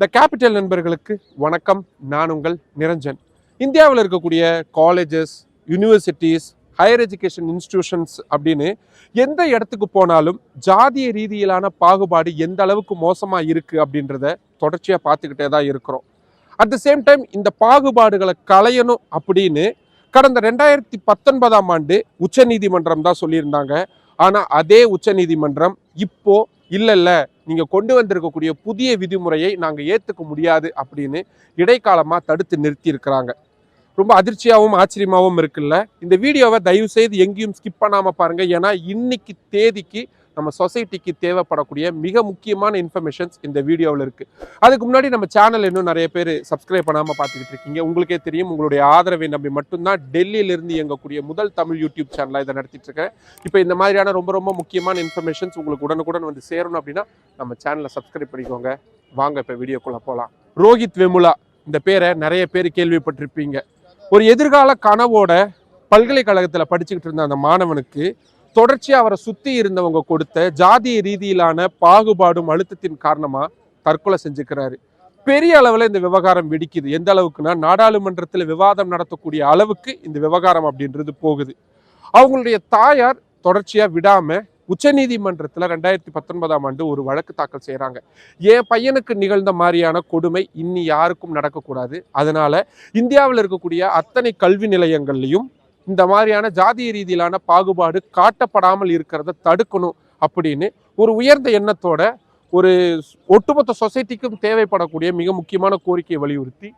The capital நண்பர்களுக்கு வணக்கம். நான் உங்கள் நிரஞ்சன். இந்தியாவில் இருக்கக்கூடிய colleges universities higher education institutions அப்படின்னு எந்த இடத்துக்கு போனாலும் ஜாதிய ரீதியிலான பாகுபாடு எந்த அளவுக்கு மோசமாக இருக்குது அப்படின்றத தொடர்ச்சியாக பார்த்துக்கிட்டே தான் இருக்கிறோம். அட் த சேம் டைம் இந்த பாகுபாடுகளை களையணும் அப்படின்னு கடந்த ரெண்டாயிரத்தி பத்தொன்பதாம் ஆண்டு உச்சநீதிமன்றம் தான் சொல்லியிருந்தாங்க. ஆனால் அதே உச்சநீதிமன்றம் இப்போ இல்லை இல்லை நீங்கள் கொண்டு வந்திருக்கக்கூடிய புதிய விதிமுறையை நாங்கள் ஏற்றுக்க முடியாது அப்படின்னு இடைக்காலமாக தடுத்து நிறுத்தியிருக்கிறாங்க. ரொம்ப அதிர்ச்சியாகவும் ஆச்சரியமாகவும் இருக்குல்ல? இந்த வீடியோவை தயவு செய்து எங்கேயும் ஸ்கிப் பண்ணாமல் பாருங்கள் ஏன்னா இன்னைக்கு தேதிக்கு நம்ம சொசைட்டிக்கு தேவைப்படக்கூடிய மிக முக்கியமான இன்ஃபர்மேஷன்ஸ் இந்த வீடியோவில் இருக்குது அதுக்கு முன்னாடி நம்ம சேனல் இன்னும் நிறைய பேர் சப்ஸ்கிரைப் பண்ணாமல் பார்த்துக்கிட்டு இருக்கீங்க. உங்களுக்கே தெரியும் உங்களுடைய ஆதரவை நம்பி மட்டும்தான் டெல்லியிலிருந்து இயங்கக்கூடிய முதல் தமிழ் யூடியூப் சேனலாக இதை நடத்திட்டு இருக்கேன். இப்போ இந்த மாதிரியான ரொம்ப ரொம்ப முக்கியமான இன்ஃபர்மேஷன்ஸ் உங்களுக்கு உடனுக்குடன் வந்து சேரணும் அப்படின்னா நம்ம சேனலை சப்ஸ்கிரைப் பண்ணிக்கோங்க. வாங்க இப்போ வீடியோக்குள்ளே போகலாம் ரோஹித் வெமுலா இந்த பேரை நிறைய பேர் கேள்விப்பட்டிருப்பீங்க. ஒரு எதிர்கால கனவோட பல்கலைக்கழகத்தில் படிச்சுக்கிட்டு இருந்த அந்த மாணவனுக்கு தொடர்ச்சியாக அவரை சுற்றி இருந்தவங்க கொடுத்த ஜாதிய ரீதியிலான பாகுபாடும் அழுத்தத்தின் காரணமாக தற்கொலை செஞ்சுக்கிறாரு. பெரிய அளவில் இந்த விவகாரம் வெடிக்குது. எந்த அளவுக்குன்னா நாடாளுமன்றத்தில் விவாதம் நடத்தக்கூடிய அளவுக்கு இந்த விவகாரம் அப்படின்றது போகுது. அவங்களுடைய தாயார் தொடர்ச்சியாக விடாமல் உச்சநீதிமன்றத்தில் ரெண்டாயிரத்தி பத்தொன்பதாம் ஆண்டு ஒரு வழக்கு தாக்கல் செய்கிறாங்க என் பையனுக்கு நிகழ்ந்த மாதிரியான கொடுமை இன்னி யாருக்கும் நடக்கக்கூடாது. அதனால் இந்தியாவில் இருக்கக்கூடிய அத்தனை கல்வி நிலையங்கள்லையும் இந்த மாதிரியான ஜாதிய ரீதியிலான பாகுபாடு காட்டப்படாமல் இருக்கிறத தடுக்கணும் அப்படின்னு ஒரு உயர்ந்த எண்ணத்தோட ஒரு ஒட்டுமொத்த சொசைட்டிக்கும் தேவைப்படக்கூடிய மிக முக்கியமான கோரிக்கையை வலியுறுத்தி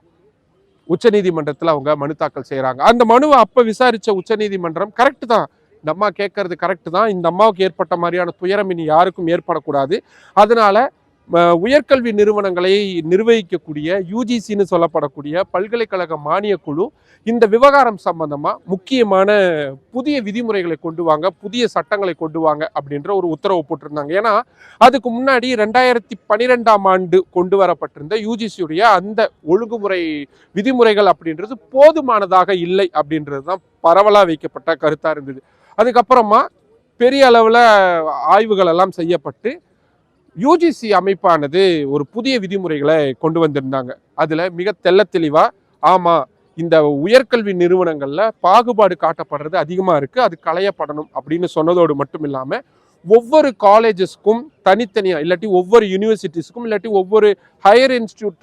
உச்சநீதிமன்றத்தில் அவங்க மனு தாக்கல் செய்கிறாங்க அந்த மனுவை அப்போ விசாரித்த உச்சநீதிமன்றம் கரெக்டு தான். இந்த அம்மா கேட்கறது கரெக்டு தான். இந்த அம்மாவுக்கு ஏற்பட்ட மாதிரியான துயரம் இனி யாருக்கும் ஏற்படக்கூடாது. அதனால உயர்கல்வி நிறுவனங்களை நிர்வகிக்கக்கூடிய யூஜிசின்னு சொல்லப்படக்கூடிய பல்கலைக்கழக மானியக் குழு இந்த விவகாரம் சம்பந்தமாக முக்கியமான புதிய விதிமுறைகளை கொண்டு வாங்க புதிய சட்டங்களை கொண்டு வாங்க அப்படின்ற ஒரு உத்தரவு போட்டிருந்தாங்க. ஏன்னா அதுக்கு முன்னாடி ரெண்டாயிரத்தி பன்னிரெண்டாம் ஆண்டு கொண்டு வரப்பட்டிருந்த யூஜிசியுடைய அந்த ஒழுங்குமுறை விதிமுறைகள் அப்படின்றது போதுமானதாக இல்லை அப்படின்றது தான் பரவலாக வைக்கப்பட்ட கருத்தாக இருந்தது. அதுக்கப்புறமா பெரிய அளவில் ஆய்வுகள் எல்லாம் செய்யப்பட்டு யூஜிசி அமைப்பானது ஒரு புதிய விதிமுறைகளை கொண்டு வந்திருந்தாங்க. அதில் மிக தெள்ள தெளிவாக ஆமாம் இந்த உயர்கல்வி நிறுவனங்களில் பாகுபாடு காட்டப்படுறது அதிகமாக இருக்குது அது களையப்படணும் அப்படின்னு சொன்னதோடு மட்டும் இல்லாமல் ஒவ்வொரு காலேஜஸ்க்கும் தனித்தனியாக இல்லாட்டி ஒவ்வொரு யூனிவர்சிட்டிஸ்க்கும் இல்லாட்டி ஒவ்வொரு ஹையர் இன்ஸ்டியூட்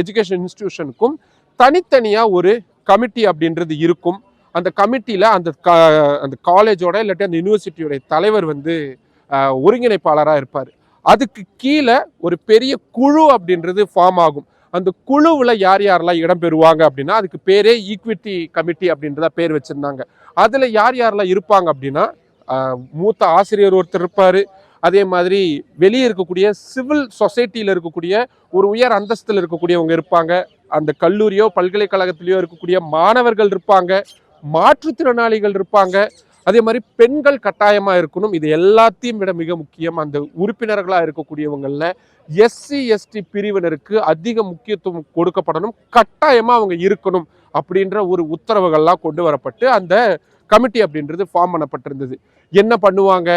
எஜுகேஷன் இன்ஸ்டியூஷனுக்கும் தனித்தனியாக ஒரு கமிட்டி அப்படின்றது இருக்கும். அந்த கமிட்டியில் அந்த க அந்த காலேஜோட இல்லாட்டி அந்த யூனிவர்சிட்டியோடைய தலைவர் வந்து ஒருங்கிணைப்பாளராக இருப்பார். அதுக்கு கீழே ஒரு பெரிய குழு அப்படின்றது ஃபார்ம் ஆகும். அந்த குழுவில் யார் யாரெல்லாம் இடம் பெறுவாங்க அப்படின்னா அதுக்கு பேரே ஈக்விட்டி கமிட்டி அப்படின்றத பேர் வச்சுருந்தாங்க. அதில் யார் யாரெல்லாம் இருப்பாங்க அப்படின்னா மூத்த ஆசிரியர் ஒருத்தர் இருப்பார். அதே மாதிரி வெளியே இருக்கக்கூடிய சிவில் சொசைட்டியில் இருக்கக்கூடிய ஒரு உயர் அந்தஸ்தில் இருக்கக்கூடியவங்க இருப்பாங்க. அந்த கல்லூரியோ பல்கலைக்கழகத்திலேயோ இருக்கக்கூடிய மாணவர்கள் இருப்பாங்க. மாற்றுத்திறனாளிகள் இருப்பாங்க. அதே மாதிரி பெண்கள் கட்டாயமாக இருக்கணும். இது எல்லாத்தையும் விட மிக முக்கியம். அந்த உறுப்பினர்களாக இருக்கக்கூடியவங்களில் எஸ்சி எஸ்டி பிரிவினருக்கு அதிக முக்கியத்துவம் கொடுக்கப்படணும். கட்டாயமாக அவங்க இருக்கணும் அப்படின்ற ஒரு உத்தரவுகள்லாம் கொண்டு வரப்பட்டு அந்த கமிட்டி அப்படின்றது ஃபார்ம் பண்ணப்பட்டிருந்தது. என்ன பண்ணுவாங்க?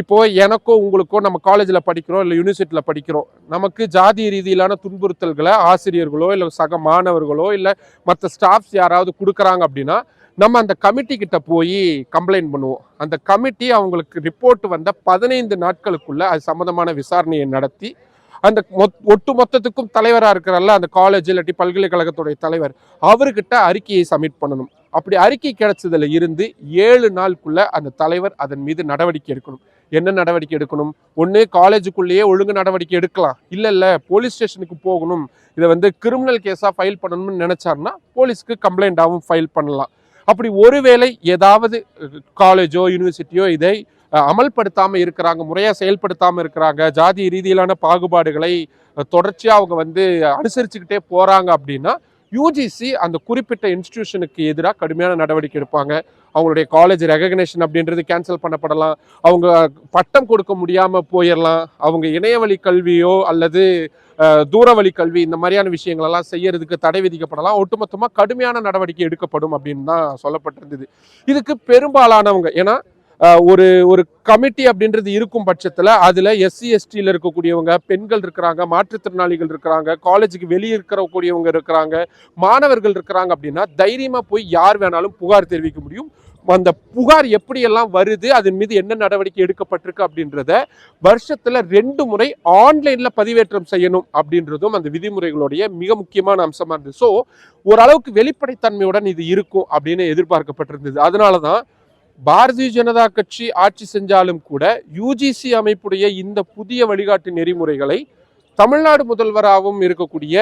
இப்போ எனக்கோ உங்களுக்கோ நம்ம காலேஜில் படிக்கிறோம் இல்லை யூனிவர்சிட்டியில் படிக்கிறோம். நமக்கு ஜாதி ரீதியிலான துன்புறுத்தல்களை ஆசிரியர்களோ இல்லை சக மாணவர்களோ இல்லை மற்ற ஸ்டாஃப்ஸ் யாராவது கொடுக்குறாங்க அப்படின்னா நம்ம அந்த கமிட்டி கிட்ட போய் கம்ப்ளைண்ட் பண்ணுவோம். அந்த கமிட்டி அவங்களுக்கு ரிப்போர்ட் வந்த பதினைந்து நாட்களுக்குள்ள அது சம்மந்தமான விசாரணையை நடத்தி அந்த மொத் ஒட்டு மொத்தத்துக்கும் தலைவராக இருக்கிறல்ல அந்த காலேஜ் இல்லாட்டி பல்கலைக்கழகத்துடைய தலைவர் அவர்கிட்ட அறிக்கையை சப்மிட் பண்ணணும். அப்படி அறிக்கை கிடைச்சதுல இருந்து ஏழு நாளுக்குள்ள அந்த தலைவர் அதன் மீது நடவடிக்கை எடுக்கணும். என்ன நடவடிக்கை எடுக்கணும்? ஒன்று காலேஜுக்குள்ளேயே ஒழுங்கு நடவடிக்கை எடுக்கலாம். இல்லை இல்லை போலீஸ் ஸ்டேஷனுக்கு போகணும். இதை வந்து கிரிமினல் கேஸாக ஃபைல் பண்ணணும்னு நினச்சாருன்னா போலீஸ்க்கு கம்ப்ளைண்ட்டாகவும் ஃபைல் பண்ணலாம். அப்படி ஒருவேளை ஏதாவது காலேஜோ யூனிவர்சிட்டியோ இதை அமல்படுத்தாமல் இருக்கிறாங்க முறையாக செயல்படுத்தாமல் இருக்கிறாங்க ஜாதி ரீதியிலான பாகுபாடுகளை தொடர்ச்சியாக அவங்க வந்து அனுசரிச்சுக்கிட்டே போகிறாங்க அப்படின்னா யூஜிசி அந்த குறிப்பிட்ட இன்ஸ்டிடியூஷனுக்கு எதிராக கடுமையான நடவடிக்கை எடுப்பாங்க. அவங்களுடைய காலேஜ் ரெகக்னேஷன் அப்படின்றது கேன்சல் பண்ணப்படலாம். அவங்க பட்டம் கொடுக்க முடியாமல் போயிடலாம் அவங்க இணையவழி கல்வியோ அல்லது தூரவழி கல்வி இந்த மாதிரியான விஷயங்கள் எல்லாம் செய்யறதுக்கு தடை விதிக்கப்படலாம். ஒட்டுமொத்தமாக கடுமையான நடவடிக்கை எடுக்கப்படும் அப்படின்னு தான் சொல்லப்பட்டிருந்தது. இதுக்கு பெரும்பாலானவங்க ஏன்னா ஒரு ஒரு கமிட்டி அப்படின்றது இருக்கும் பட்சத்தில் அதில் எஸ்சி எஸ்டியில் இருக்கக்கூடியவங்க பெண்கள் இருக்கிறாங்க மாற்றுத்திறனாளிகள் இருக்கிறாங்க காலேஜுக்கு வெளியே இருக்கிறக்கூடியவங்க இருக்கிறாங்க மாணவர்கள் இருக்கிறாங்க அப்படின்னா தைரியமாக போய் யார் வேணாலும் புகார் தெரிவிக்க முடியும். அந்த புகார் எப்படியெல்லாம் வருது அதன் மீது என்ன நடவடிக்கை எடுக்கப்பட்டிருக்கு அப்படின்றத வருஷத்தில் ரெண்டு முறை ஆன்லைனில் பதிவேற்றம் செய்யணும் அப்படின்றதும் அந்த விதிமுறைகளுடைய மிக முக்கியமான அம்சமாக இருந்தது. ஸோ ஓரளவுக்கு வெளிப்படைத்தன்மையுடன் இது இருக்கும் அப்படின்னு எதிர்பார்க்கப்பட்டிருந்தது. அதனால தான் பாரதிய ஜனதா கட்சி ஆட்சி செஞ்சாலும் கூட யூஜிசி அமைப்புடைய இந்த புதிய வழிகாட்டு நெறிமுறைகளை தமிழ்நாடு முதல்வராகவும் இருக்கக்கூடிய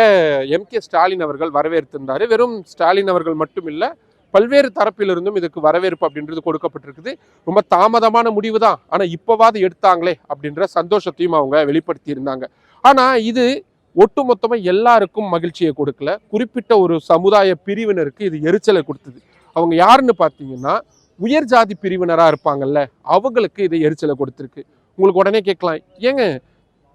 எம் கே ஸ்டாலின் அவர்கள் வரவேற்றிருந்தார் வெறும் ஸ்டாலின் அவர்கள் மட்டும் இல்லை பல்வேறு தரப்பிலிருந்தும் இதுக்கு வரவேற்பு அப்படின்றது கொடுக்கப்பட்டிருக்குது. ரொம்ப தாமதமான முடிவு தான் ஆனால் இப்போவாது எடுத்தாங்களே அப்படின்ற சந்தோஷத்தையும் அவங்க வெளிப்படுத்தி இருந்தாங்க ஆனால் இது ஒட்டுமொத்தமாக எல்லாருக்கும் மகிழ்ச்சியை கொடுக்கல. குறிப்பிட்ட ஒரு சமுதாய பிரிவினருக்கு இது எரிச்சலை கொடுத்தது. அவங்க யாருன்னு பார்த்தீங்கன்னா உயர் ஜாதி பிரிவினராக இருப்பாங்கல்ல அவங்களுக்கு இது எரிச்சலை கொடுத்துருக்கு. உங்களுக்கு உடனே கேட்கலாம். ஏங்க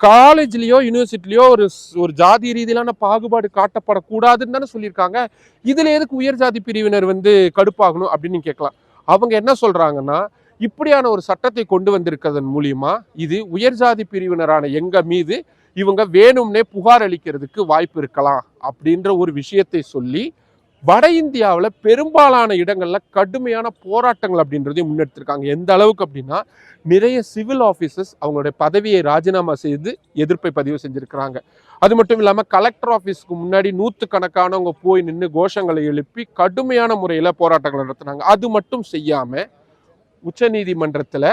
காலேஜ்லேயோ யூனிவர்சிட்டிலையோ ஒரு ஒரு ஜாதி ரீதியிலான பாகுபாடு காட்டப்படக்கூடாதுன்னு தானே சொல்லியிருக்காங்க. இதில் எதுக்கு உயர் ஜாதி பிரிவினர் வந்து கடுப்பாகணும் அப்படின்னு கேட்கலாம். அவங்க என்ன சொல்கிறாங்கன்னா இப்படியான ஒரு சட்டத்தை கொண்டு வந்திருக்கிறதன் மூலியமா இது உயர் ஜாதி பிரிவினரான எங்க மீது இவங்க வேணும்னே புகார் அளிக்கிறதுக்கு வாய்ப்பு இருக்கலாம் அப்படின்ற ஒரு விஷயத்தை சொல்லி வட இந்தியாவில் பெரும்பாலான இடங்களில் கடுமையான போராட்டங்கள் அப்படின்றதையும் முன்னெடுத்திருக்காங்க. எந்த அளவுக்கு அப்படின்னா நிறைய சிவில் ஆஃபீஸர்ஸ் அவங்களுடைய பதவியை ராஜினாமா செய்து எதிர்ப்பை பதிவு செஞ்சுருக்கிறாங்க. அது மட்டும் இல்லாமல் கலெக்டர் ஆஃபீஸ்க்கு முன்னாடி நூற்றுக்கணக்கானவங்க போய் நின்று கோஷங்களை எழுப்பி கடுமையான முறையில் போராட்டங்கள் நடத்துனாங்க. அது மட்டும் செய்யாமல் உச்சநீதிமன்றத்தில்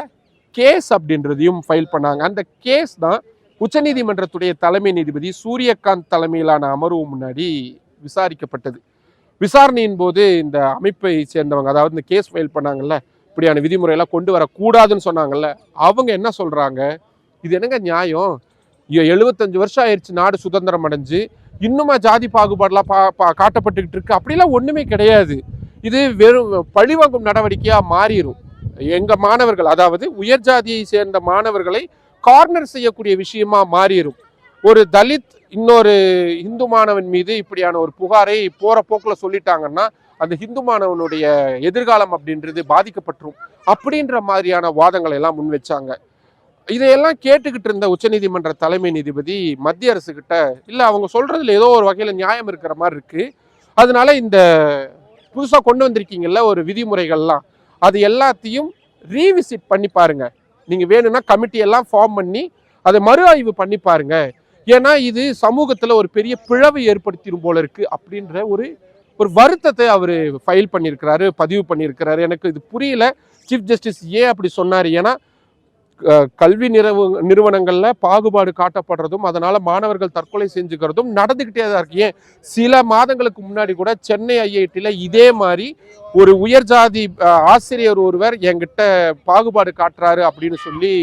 கேஸ் அப்படின்றதையும் ஃபைல் பண்ணாங்க. அந்த கேஸ் தான் உச்சநீதிமன்றத்துடைய தலைமை நீதிபதி சூரியகாந்த் தலைமையிலான அமர்வு முன்னாடி விசாரிக்கப்பட்டது. விசாரணையின் போது இந்த அமைப்பை சேர்ந்தவங்க அதாவது இந்த கேஸ் ஃபைல் பண்ணாங்கல்ல இப்படியான விதிமுறையெல்லாம் கொண்டு வரக்கூடாதுன்னு சொன்னாங்கல்ல அவங்க என்ன சொல்கிறாங்க இது என்னங்க நியாயம்? எழுபத்தஞ்சு வருஷம் ஆயிடுச்சு நாடு சுதந்திரம் அடைஞ்சு இன்னுமா ஜாதி பாகுபாடெலாம் பா பா காட்டப்பட்டுக்கிட்டு இருக்கு. அப்படிலாம் ஒன்றுமே கிடையாது. இது வெறும் பழிவாங்கும் நடவடிக்கையாக மாறிடும் எங்கள் மாணவர்கள் அதாவது உயர் ஜாதியை சேர்ந்த மாணவர்களை கார்னர் செய்யக்கூடிய விஷயமா மாறிடும் ஒரு தலித் இன்னொரு இந்து மாணவன் மீது இப்படியான ஒரு புகாரை போகிற போக்கில் சொல்லிட்டாங்கன்னா அந்த இந்து மாணவனுடைய எதிர்காலம் அப்படின்றது பாதிக்கப்பட்டுரும். அப்படின்ற மாதிரியான வாதங்களை எல்லாம் முன் வச்சாங்க. இதையெல்லாம் கேட்டுக்கிட்டு இருந்த உச்சநீதிமன்ற தலைமை நீதிபதி மத்திய அரசு கிட்ட இல்லை அவங்க சொல்றதுல ஏதோ ஒரு வகையில் நியாயம் இருக்கிற மாதிரி இருக்கு. அதனால இந்த புதுசாக கொண்டு வந்திருக்கீங்கல்ல ஒரு விதிமுறைகள்லாம் அது எல்லாத்தையும் ரீவிசிட் பண்ணி பாருங்க. நீங்க வேணும்னா கமிட்டி எல்லாம் ஃபார்ம் பண்ணி அதை மறு ஆய்வு பண்ணி பாருங்க. ஏன்னா இது சமூகத்தில் ஒரு பெரிய பிழவை ஏற்படுத்திடும் போல இருக்கு அப்படின்ற ஒரு ஒரு வருத்தத்தை அவர் ஃபைல் பண்ணியிருக்கிறாரு பதிவு பண்ணியிருக்கிறாரு. எனக்கு இது புரியல. சீஃப் ஜஸ்டிஸ் ஏன் அப்படி சொன்னார்? ஏன்னா கல்வி நிறுவ நிறுவனங்களில் பாகுபாடு காட்டப்படுறதும் அதனால் மாணவர்கள் தற்கொலை செஞ்சுக்கிறதும் நடந்துக்கிட்டே தான் இருக்கு. ஏன்? சில மாதங்களுக்கு முன்னாடி கூட சென்னை ஐஐடியில் இதே மாதிரி ஒரு உயர் ஜாதி ஆசிரியர் ஒருவர் என்கிட்ட பாகுபாடு காட்டுறாரு அப்படின்னு சொல்லி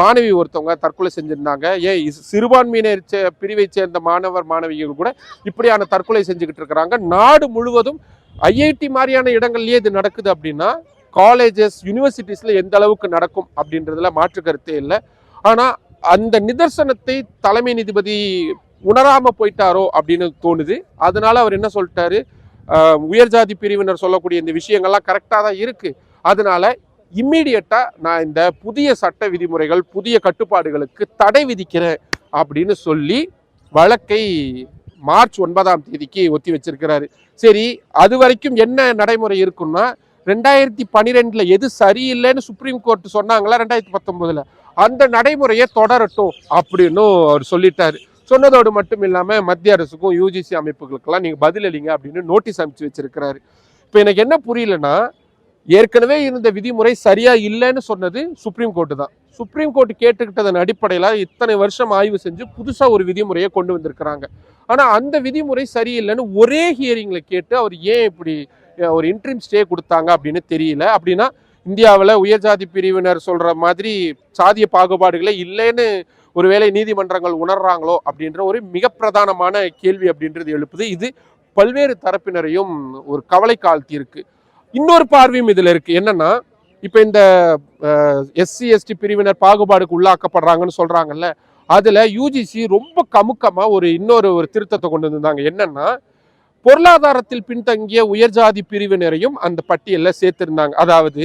மாணவி ஒருத்தவங்க தற்கொலை செஞ்சுருந்தாங்க. ஏன் சிறுபான்மையினர் பிரிவை சேர்ந்த மாணவர் மாணவிகள் கூட இப்படியான தற்கொலை செஞ்சுக்கிட்டு இருக்கிறாங்க. நாடு முழுவதும் ஐஐடி மாதிரியான இடங்கள்லேயே இது நடக்குது அப்படின்னா காலேஜஸ் யூனிவர்சிட்டிஸில் எந்த அளவுக்கு நடக்கும் அப்படின்றதுல மாற்று கருத்தே இல்லை. ஆனால் அந்த நிதர்சனத்தை தலைமை நீதிபதி உணராமல் போயிட்டாரோ அப்படின்னு தோணுது. அதனால அவர் என்ன சொல்லிட்டாரு? உயர்ஜாதி உயர் ஜாதி பிரிவினர் சொல்லக்கூடிய இந்த விஷயங்கள்லாம் கரெக்டாக தான் இருக்குது அதனால இம்மீடியட்டாக நான் இந்த புதிய சட்ட விதிமுறைகள் புதிய கட்டுப்பாடுகளுக்கு தடை விதிக்கிறேன் அப்படின்னு சொல்லி வழக்கை மார்ச் ஒன்பதாம் தேதிக்கு ஒத்தி வச்சிருக்கிறாரு. சரி அது வரைக்கும் என்ன நடைமுறை இருக்குன்னா ரெண்டாயிரத்தி பன்னிரெண்டில் எது சரியில்லைன்னு சுப்ரீம் கோர்ட் சொன்னாங்களா ரெண்டாயிரத்தி பத்தொம்போதில் அந்த நடைமுறையை தொடரட்டும் அப்படின்னு அவர் சொல்லிட்டாரு. சொன்னதோடு மட்டும் இல்லாமல் மத்திய அரசுக்கும் யூஜிசி அமைப்புகளுக்கெல்லாம் நீங்கள் பதிலளிங்க அப்படின்னு நோட்டீஸ் அனுப்பிச்சு வச்சிருக்கிறாரு. இப்போ எனக்கு என்ன புரியலன்னா ஏற்கனவே இருந்த விதிமுறை சரியா இல்லைன்னு சொன்னது சுப்ரீம் கோர்ட்டு தான். சுப்ரீம் கோர்ட் கேட்டுக்கிட்டதன் அடிப்படையில் இத்தனை வருஷம் ஆய்வு செஞ்சு புதுசா ஒரு விதிமுறையை கொண்டு வந்திருக்கிறாங்க. ஆனா அந்த விதிமுறை சரியில்லைன்னு ஒரே ஹியரிங்ல கேட்டு அவர் ஏன் இப்படி ஒரு இன்ட்ரீம் ஸ்டே கொடுத்தாங்க அப்படின்னு தெரியல. அப்படின்னா இந்தியாவில் உயர்ஜாதி பிரிவினர் சொல்ற மாதிரி சாதிய பாகுபாடுகளே இல்லைன்னு ஒருவேளை நீதிமன்றங்கள் உணர்றாங்களோ அப்படின்ற ஒரு மிக பிரதானமான கேள்வி அப்படின்றது எழுப்புது. இது பல்வேறு தரப்பினரையும் ஒரு கவலைக்கு ஆழ்த்தி இருக்குது இன்னொரு பார்வையும் இதில் இருக்கு. என்னன்னா இப்போ இந்த எஸ்சி எஸ்டி பிரிவினர் பாகுபாடுக்கு உள்ளாக்கப்படுறாங்கன்னு சொல்றாங்கல்ல அதுல யூஜிசி ரொம்ப கமுக்கமா ஒரு இன்னொரு ஒரு திருத்தத்தை கொண்டு வந்திருந்தாங்க. என்னன்னா பொருளாதாரத்தில் பின்தங்கிய உயர்ஜாதி பிரிவினரையும் அந்த பட்டியலில் சேர்த்திருந்தாங்க. அதாவது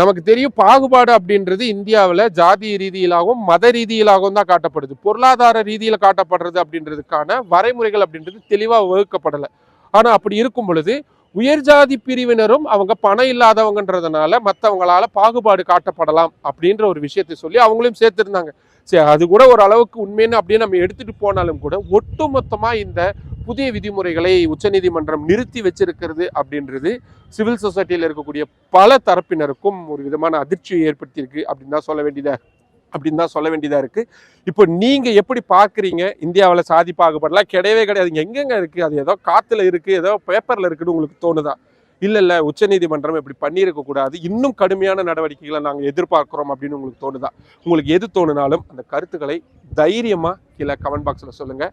நமக்கு தெரியும் பாகுபாடு அப்படின்றது இந்தியாவில் ஜாதி ரீதியிலாகவும் மத ரீதியிலாகவும் தான் காட்டப்படுது. பொருளாதார ரீதியில் காட்டப்படுறது அப்படின்றதுக்கான வரைமுறைகள் அப்படின்றது தெளிவாக வகுக்கப்படலை. ஆனால் அப்படி இருக்கும் பொழுது உயர் ஜாதி பிரிவினரும் அவங்க பணம் இல்லாதவங்கன்றதுனால மற்றவங்களால பாகுபாடு காட்டப்படலாம் அப்படின்ற ஒரு விஷயத்தை சொல்லி அவங்களையும் சேர்த்துருந்தாங்க. சரி அது கூட ஒரு அளவுக்கு உண்மைன்னு அப்படியே நம்ம எடுத்துட்டு போனாலும் கூட ஒட்டுமொத்தமாக இந்த புதிய விதிமுறைகளை உச்சநீதிமன்றம் நிறுத்தி வச்சிருக்கிறது அப்படின்றது சிவில் சொசைட்டியில் இருக்கக்கூடிய பல தரப்பினருக்கும் ஒரு விதமான அதிர்ச்சியை ஏற்படுத்தியிருக்கு அப்படின்னு தான் சொல்ல வேண்டியதாக அப்படின்னு தான் சொல்ல வேண்டியதாக இருக்குது இப்போ நீங்கள் எப்படி பார்க்குறீங்க? இந்தியாவில் சாதி பாகுபாடுலாம் கிடையவே கிடையாது. எங்கெங்கே இருக்குது அது ஏதோ காற்றுல இருக்குது ஏதோ பேப்பரில் இருக்குதுன்னு உங்களுக்கு தோணுதா? இல்லை இல்லை உச்சநீதிமன்றம் இப்படி பண்ணியிருக்கக்கூடாது இன்னும் கடுமையான நடவடிக்கைகளை நாங்கள் எதிர்பார்க்குறோம் அப்படின்னு உங்களுக்கு தோணுதா? உங்களுக்கு எது தோணுனாலும் அந்த கருத்துக்களை தைரியமாக கீழே கமெண்ட் பாக்ஸில் சொல்லுங்கள்